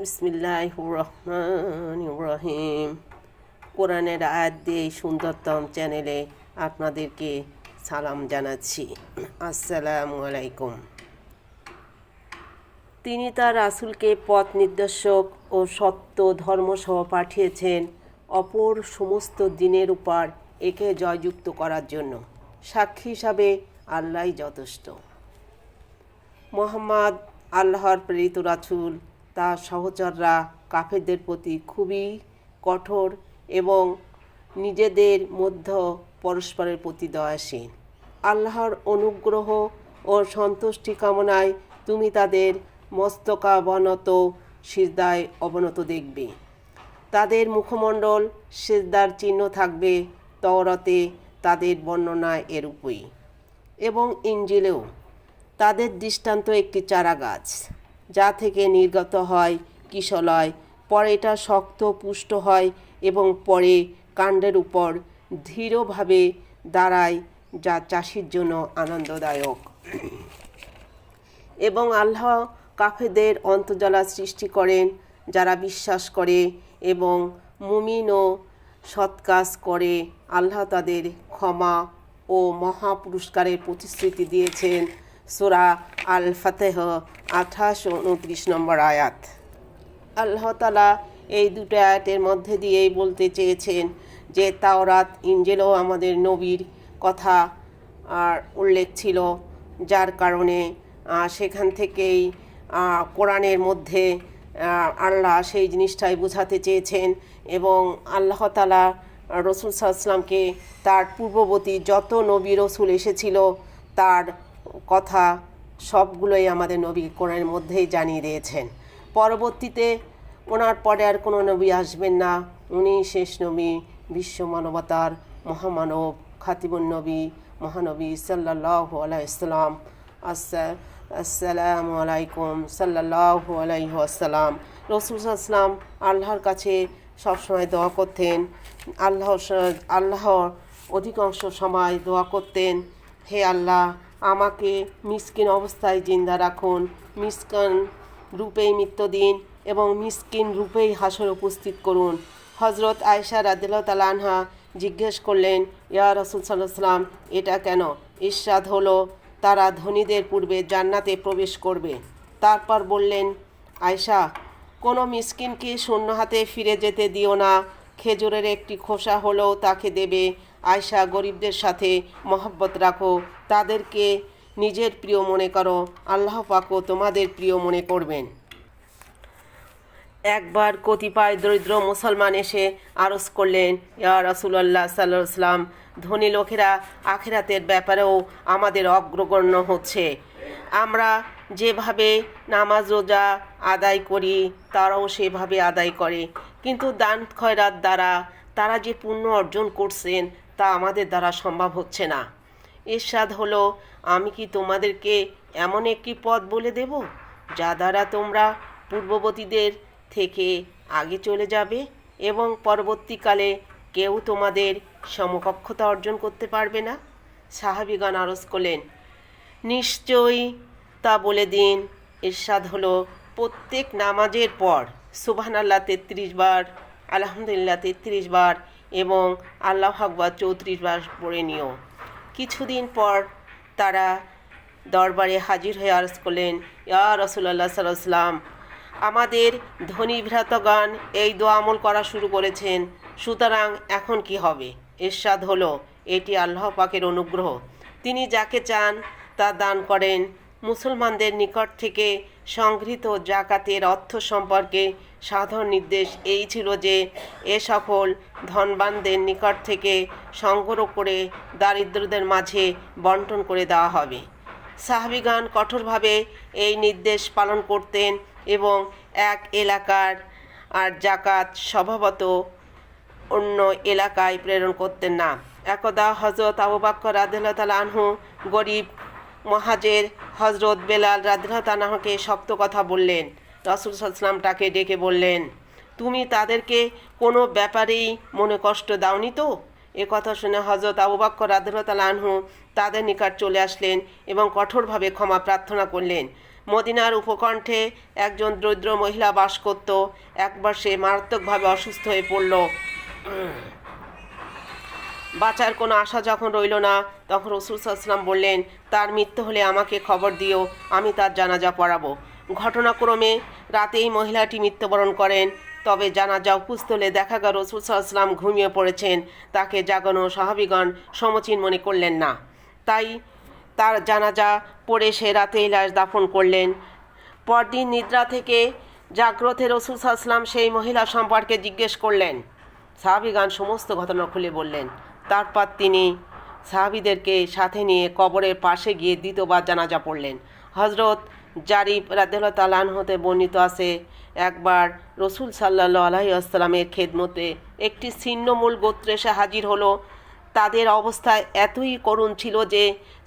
বিসমিল্লাহ রহমান রহিম কোরআনের আয়াত দিয়ে সুন্দরতম চ্যানেলে আপনাদেরকে সালাম জানাচ্ছি। আসসালামু আলাইকুম। তিনি তার রাসূলকে পথ নির্দেশক ও সত্য ধর্মসহ পাঠিয়েছেন অপর সমস্ত দিনের উপর একে জয়যুক্ত করার জন্য। সাক্ষী হিসাবে আল্লাহই যথেষ্ট। মোহাম্মদ, আল্লাহর প্রেরিত রাসূল তার সহচররা কাফেরদের প্রতি খুবই কঠোর এবং নিজেদের মধ্য পরস্পরের প্রতি দয়াশীল। আল্লাহর অনুগ্রহ ও সন্তুষ্টি কামনায় তুমি তাদের মস্তকাবনত সিজদায় অবনত দেখবে। তাদের মুখমণ্ডল সেজদার চিহ্ন থাকবে, তওরাতে তাদের বর্ণনা এরূপই। এবং ইঞ্জিলেও তাদের দৃষ্টান্ত একটি চারা গাছ যা থেকে নির্গত হয় কিশলয়, পরে এটা শক্ত, পুষ্ট হয় এবং পরে কাণ্ডের উপর ধীরভাবে দাঁড়ায়, যা চাষির জন্য আনন্দদায়ক। এবং আল্লাহ কাফেদের অন্তর্জলা সৃষ্টি করেন, যারা বিশ্বাস করে এবং মুমিন ও সৎ কাজ করে। আল্লাহ তাদের ক্ষমা ও মহা পুরস্কারের প্রতিশ্রুতি দিয়েছেন। সুরা আল ফাতেহ আঠাশ উনত্রিশ নম্বর আয়াত। আল্লাহ তালা এই দুটো আয়াতের মধ্যে দিয়েই বলতে চেয়েছেন যে তাওরাত ইঞ্জেলও আমাদের নবীর কথা আর উল্লেখ ছিল, যার কারণে সেখান থেকেই কোরআনের মধ্যে আল্লাহ সেই জিনিসটাই বোঝাতে চেয়েছেন এবং আল্লাহ তালা রসুল সাল্লামকে তার পূর্ববর্তী যত নবী রসুল এসেছিল, তার কথা সবগুলোই আমাদের নবী কোরআনের মধ্যেই জানিয়ে দিয়েছেন। পরবর্তীতে ওনার পরে আর কোনো নবী আসবেন না। উনি শেষ নবী, বিশ্ব মানবতার মহামানব, খাতিবুন নবী, মহানবী সাল্লাহ আলাইসাল্লাম আসা আসসালামু আলাইকুম সাল্লাহ আলাইহি আসসালাম রসুল আসলাম আল্লাহর কাছে সবসময় দোয়া করতেন। আল্লাহ আল্লাহর অধিকাংশ সময় দোয়া করতেন, হে আল্লাহ আমাকে মিসকিন অবস্থায় জিন্দা রাখুন। মিসকান রূপেই মৃত্যু দিন এবং মিসকিন রূপেই হাসর উপস্থিত করুন। হজরত আয়সা রাদিল্লাহ তালা আনহা জিজ্ঞেস করলেন, ইয়া রসুল সাল্লাম এটা কেন? ঈর্ষাদ হলো, তারা ধনীদের পূর্বে জান্নাতে প্রবেশ করবে। তারপর বললেন আয়সা কোনো মিসকিনকে শূন্য হাতে ফিরে যেতে দিও না। খেজুরের একটি খোসা হলেও তাকে দেবে আয়সা গরিবদের সাথে মহব্বত রাখো, তাদেরকে নিজের প্রিয় মনে করো, আল্লাহ পাকও তোমাদের প্রিয় মনে করবেন। একবার কতিপয় দরিদ্র মুসলমান এসে আরজ করলেন, ইয়া রাসুলাল্লাহ সাল্লাহ সাল্লাম ধনী লোকেরা আখেরাতের ব্যাপারেও আমাদের অগ্রগণ্য হচ্ছে। আমরা যেভাবে নামাজ রোজা আদায় করি, তারাও সেভাবে আদায় করে। কিন্তু দান খয়রাত দ্বারা তারা যে পুণ্য অর্জন করছেন তা আমাদের দ্বারা সম্ভব হচ্ছে না। এরশাদ হলো, আমি কি তোমাদেরকে এমন একটি পথ বলে দেব, যা দ্বারা তোমরা পূর্ববর্তীদের থেকে আগে চলে যাবে এবং পরবর্তীকালে কেউ তোমাদের সমকক্ষতা অর্জন করতে পারবে না? সাহাবিগণ আরজ করলেন, নিশ্চয়ই তা বলে দিন। ইরশাদ হলো, প্রত্যেক নামাজের পর সুবহান আল্লাহ তেত্রিশ বার আলহামদুলিল্লাহ, তেত্রিশ বার এবং আল্লাহ আকবর চৌত্রিশ বার পড়ে নিও। কিছুদিন পর তারা দরবারে হাজির হয়ে আরজ করলেন, ইয়া রসুল্লাহ সাল্লাম আমাদের ধনী ভ্রাতগণ এই দোয়া আমল করা শুরু করেছেন, সুতরাং এখন কি হবে? এরশাদ হলো, এটি আল্লাহ পাকের অনুগ্রহ। তিনি যাকে চান তা দান করেন। মুসলমানদের নিকট থেকে সংগৃহীত জাকাতের অর্থ সম্পর্কে সাধারণ নির্দেশ এই ছিল যে, এ সকল ধনবানদের নিকট থেকে সংগ্রহ করে দারিদ্রদের মাঝে বন্টন করে দেওয়া হবে। সাহাবিগান কঠোরভাবে এই নির্দেশ পালন করতেন এবং এক এলাকার আর জাকাত স্বভাবত অন্য এলাকায় প্রেরণ করতেন না। একদা হজরত আবু বাক্কর রাদিল্লাহ তালা আনহু গরিব মহাজের হজরত বেলাল তালাহকে শক্ত কথা বললেন। রসুল সাল্লাম তাকে ডেকে বললেন, তুমি তাদেরকে কোনো ব্যাপারেই মনে কষ্ট দাওনি তো? এ কথা শুনে হজরত আবু বাক্কর রাদিল্লাহ আনহু তাদের নিকট চলে আসলেন এবং কঠোরভাবে ক্ষমা প্রার্থনা করলেন। মদিনার উপকণ্ঠে একজন দরিদ্র মহিলা বাস করত, একবার সে মারাত্মকভাবে অসুস্থ হয়ে পড়ল। বাঁচার কোনো আশা যখন রইল না, তখন রসুল সাল্লাম বললেন, তার মৃত্যু হলে আমাকে খবর দিও, আমি তার জানাজা পড়াবো। ঘটনাক্রমে রাতেই মহিলাটি মৃত্যুবরণ করেন, তবে জানাজা উপস্থলে দেখা গেল রসুল সাল্লাম ঘুমিয়ে পড়েছেন, তাকে জাগানো সাহাবিগণ সমচীন মনে করলেন না। তাই তার জানাজা পড়ে সে রাতেই লাশ দাফন করলেন। পরদিন নিদ্রা থেকে জাগ্রতে রসুল সাল্লাম সেই মহিলা সম্পর্কে জিজ্ঞেস করলেন। সাহাবিগান সমস্ত ঘটনা খুলে বললেন। তারপর তিনি সাহাবিদেরকে সাথে নিয়ে কবরের পাশে গিয়ে দ্বিতীয়বার জানাজা পড়লেন। হজরত জারিফ রাদেল্লা তালান হতে বর্ণিত আছে, একবার রসুল সাল্লাহ আলহি আসসালামের খেদমতে একটি ছিন্নমূল গোত্রে এসে হাজির হলো। তাদের অবস্থা এতই করুণ ছিল যে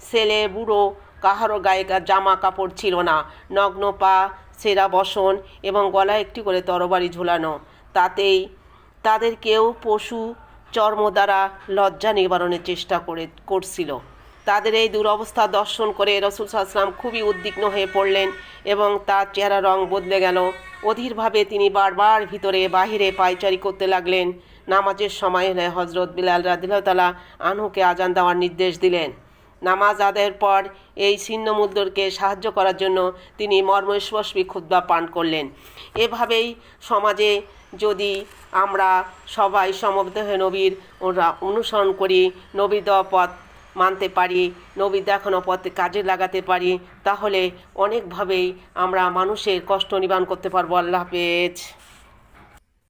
ছেলে, বুড়ো, কাহারও গায়ে জামা কাপড় ছিল না। নগ্ন পা, সেরা বসন এবং গলায় একটি করে তরবারি ঝুলানো। তাতেই তাদের কেউ পশু চর্ম দ্বারা লজ্জা নিবারণের চেষ্টা করে, করছিল। তাদের এই দুরবস্থা দর্শন করে রসুল সাল্লাম খুবই উদ্বিগ্ন হয়ে পড়লেন এবং তার চেহারা রং বদলে গেল। অধীরভাবে তিনি বারবার ভিতরে বাহিরে পায়চারি করতে লাগলেন। নামাজের সময় হলে হজরত বিলাল রাদিল্লাহ আনহুকে আজান দেওয়ার নির্দেশ দিলেন। নামাজ আদায়ের পর এই ছিন্নমূলদেরকে সাহায্য করার জন্য তিনি মর্মস্পর্শী ক্ষুদ্া পান করলেন। এভাবেই সমাজে যদি আমরা সবাই সমবেত হয়ে নবীর অনুসরণ করি নবী দেওয়া পথ মানতে পারি নবী দেখানো পথে কাজে লাগাতে পারি, তাহলে অনেকভাবেই আমরা মানুষের কষ্ট নিবারণ করতে পারব। আল্লাহ হাফেজ।